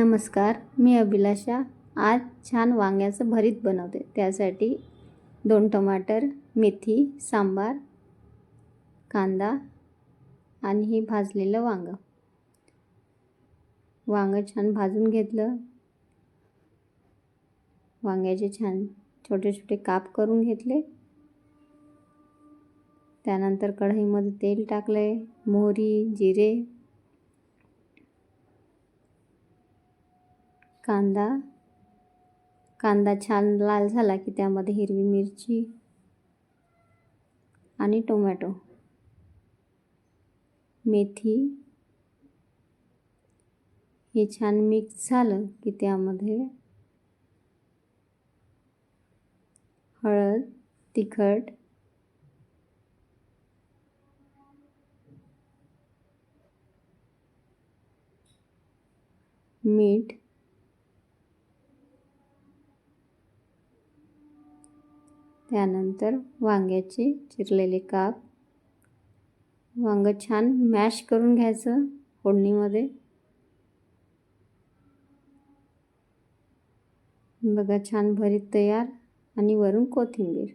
नमस्कार मी अभिलाषा. आज छान वांग्याचं भरीत बनवते. त्यासाठी दोन टमाटर मेथी सांबार कांदा आणि हे भाजलेलं वांगं. वांगं छान भाजून घेतलं. वांग्याचे छान छोटे छोटे काप करून घेतले. त्यानंतर कढईमध्ये तेल टाकलं आहे मोहरी जिरे कांदा. कांदा छान लाल झाला की त्यामध्ये हिरवी मिरची आणि टोमॅटो. मेथी. हे छान मिक्स झालं की त्यामध्ये हळद तिखट मीठ त्यानंतर वांग्याचे चिरलेले काप. वांगं छान मॅश करून घ्यायचं फोडणीमध्ये. बघा छान भरीत तयार आणि वरून कोथिंबीर.